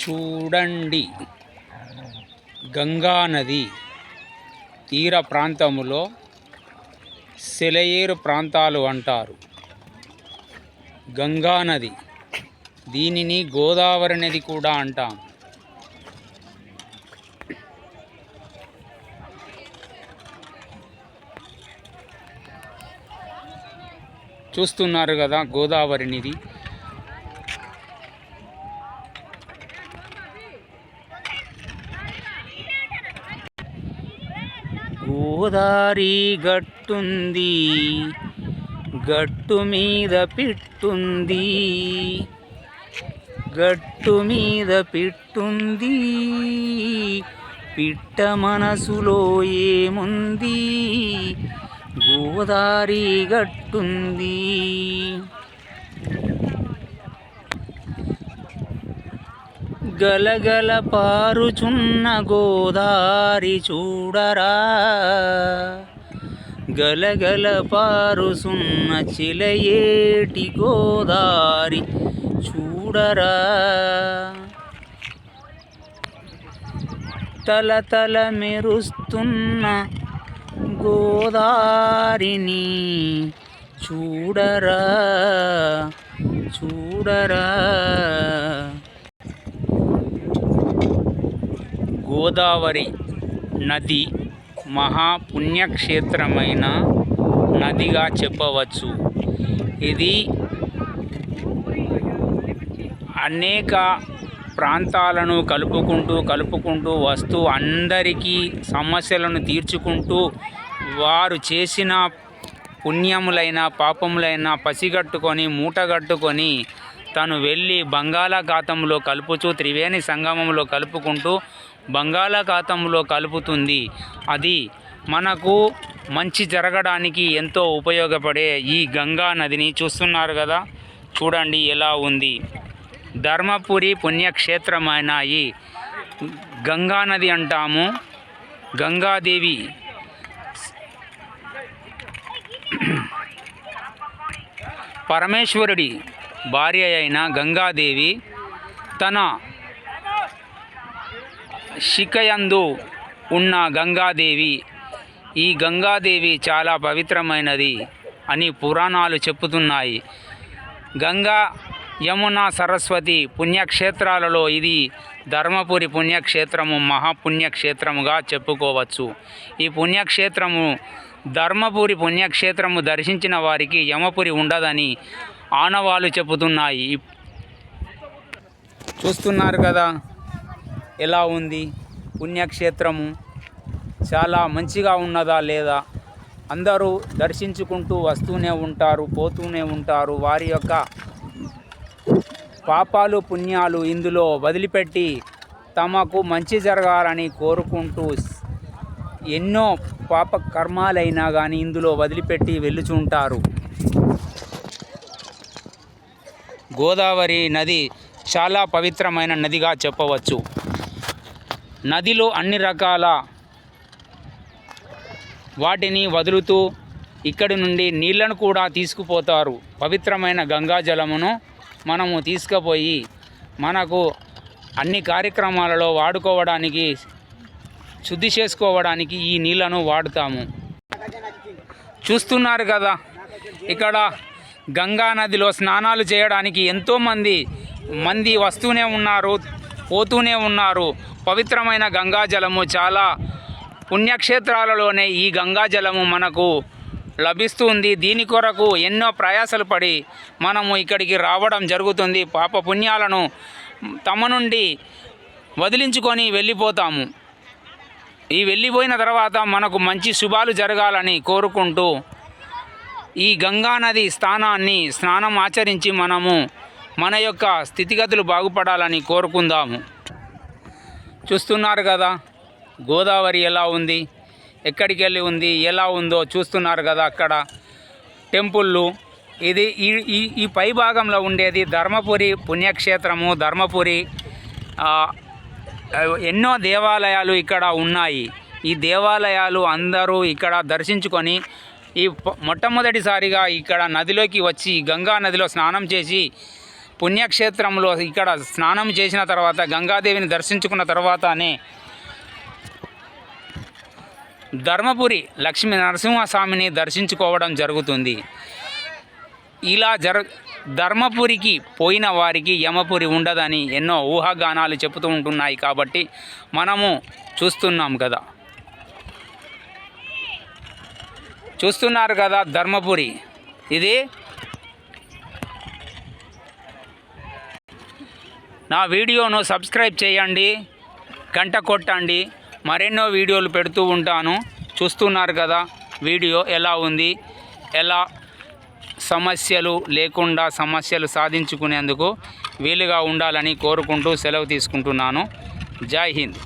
చూడండి. గంగా నది తీర ప్రాంతములో సెలయేరు ప్రాంతాలు అంటారు. గంగా నది దీనిని గోదావరి నది కూడా అంటాం. చూస్తున్నారు కదా గోదావరి నది. గోదారి గట్టుంది గట్టు మీద పిట్టుంది గట్టు మీద పిట్టుంది. పిట్ట మనసులో ఏముంది? గోదారి గట్టుంది. గలగల పారుచున్న గోదారి చూడరా. గలగల పారుసున్న చిలయేటి గోదారి చూడరా. తల తల మెరుస్తున్న గోదారిని చూడరా. చూడరా. గోదావరి నది మహాపుణ్యక్షేత్రమైన నదిగా చెప్పవచ్చు. ఇది అనేక ప్రాంతాలను కలుపుకుంటూ కలుపుకుంటూ వస్తూ అందరికీ సమస్యలను తీర్చుకుంటూ వారు చేసిన పుణ్యములైన పాపములైన పసిగట్టుకొని మూటగట్టుకొని తను వెళ్ళి బంగాళాఖాతంలో కలుపుచూ త్రివేణి సంగమంలో కలుపుకుంటూ బంగాళాఖాతంలో కలుపుతుంది. అది మనకు మంచి జరగడానికి ఎంతో ఉపయోగపడే ఈ గంగా నదిని చూస్తున్నారు కదా? చూడండి ఎలా ఉంది. ధర్మపురి పుణ్యక్షేత్రమైన ఈ గంగా నది అంటాము. గంగాదేవి పరమేశ్వరుడి భార్య అయిన గంగాదేవి తన శిఖయందు ఉన్న గంగాదేవి ఈ గంగాదేవి చాలా పవిత్రమైనది అని పురాణాలు చెప్పుతున్నాయి. గంగా యమున సరస్వతి పుణ్యక్షేత్రాలలో ఇది ధర్మపురి పుణ్యక్షేత్రము మహాపుణ్యక్షేత్రముగా చెప్పుకోవచ్చు. ఈ పుణ్యక్షేత్రము ధర్మపురి పుణ్యక్షేత్రము దర్శించిన వారికి యమపురి ఉండదని ఆనవాళ్ళు చెబుతున్నాయి. చూస్తున్నారు కదా ఎలా ఉంది పుణ్యక్షేత్రము? చాలా మంచిగా ఉన్నదా లేదా? అందరూ దర్శించుకుంటూ వస్తూనే ఉంటారు పోతూనే ఉంటారు. వారి యొక్క పాపాలు పుణ్యాలు ఇందులో వదిలిపెట్టి తమకు మంచి జరగాలని కోరుకుంటూ ఎన్నో పాప కర్మాలైనా కానీ ఇందులో వదిలిపెట్టి వెళ్ళుచుంటారు. గోదావరి నది చాలా పవిత్రమైన నదిగా చెప్పవచ్చు. నదిలో అన్ని రకాల వాటిని వదులుతూ ఇక్కడి నుండి నీళ్ళను కూడా తీసుకుపోతారు. పవిత్రమైన గంగా జలమును మనము తీసుకుపోయి మనకు అన్ని కార్యక్రమాలలో వాడుకోవడానికి శుద్ధి చేసుకోవడానికి ఈ నీళ్ళను వాడుతాము. చూస్తున్నారు కదా ఇక్కడ గంగా నదిలో స్నానాలు చేయడానికి ఎంతోమంది మంది వస్తూనే ఉన్నారు పోతూనే ఉన్నారు. పవిత్రమైన గంగాజలము చాలా పుణ్యక్షేత్రాలలోనే ఈ గంగాజలము మనకు లభిస్తుంది. దీని కొరకు ఎన్నో ప్రయాసలు పడి మనము ఇక్కడికి రావడం జరుగుతుంది. పాప పుణ్యాలను తమ నుండి వదిలించుకొని వెళ్ళిపోతాము. ఈ వెళ్ళిపోయిన తర్వాత మనకు మంచి శుభాలు జరగాలని కోరుకుంటూ ఈ గంగా నది స్థానాన్ని స్నానం ఆచరించి మనము మన యొక్క స్థితిగతులు బాగుపడాలని కోరుకుందాము. చూస్తున్నారు కదా గోదావరి ఎలా ఉంది ఎక్కడికి వెళ్ళి ఉంది ఎలా ఉందో చూస్తున్నారు కదా అక్కడ టెంపుళ్ళు. ఇది ఈ ఈ ఈ పై భాగంలో ఉండేది ధర్మపురి పుణ్యక్షేత్రము ధర్మపురి ఎన్నో దేవాలయాలు ఇక్కడ ఉన్నాయి. ఈ దేవాలయాలు అందరూ ఇక్కడ దర్శించుకొని ఈ మొట్టమొదటిసారిగా ఇక్కడ నదిలోకి వచ్చి గంగా నదిలో స్నానం చేసి పుణ్యక్షేత్రంలో ఇక్కడ స్నానం చేసిన తర్వాత గంగాదేవిని దర్శించుకున్న తర్వాతనే ధర్మపురి లక్ష్మీ నరసింహస్వామిని దర్శించుకోవడం జరుగుతుంది. ఇలా జర ధర్మపురికి పోయిన వారికి యమపురి ఉండదని ఎన్నో ఊహాగానాలు చెబుతూ ఉంటున్నాయి కాబట్టి మనము చూస్తున్నాం కదా. చూస్తున్నారు కదా ధర్మపురి. ఇది నా వీడియోను సబ్స్క్రైబ్ చేయండి గంట కొట్టండి మరెన్నో వీడియోలు పెడుతూ ఉంటాను. చూస్తున్నారు కదా వీడియో ఎలా ఉంది ఎలా సమస్యలు లేకుండా సమస్యలు సాధించుకునేందుకు వీలుగా ఉండాలని కోరుకుంటూ సెలవు తీసుకుంటున్నాను. జై హింద్.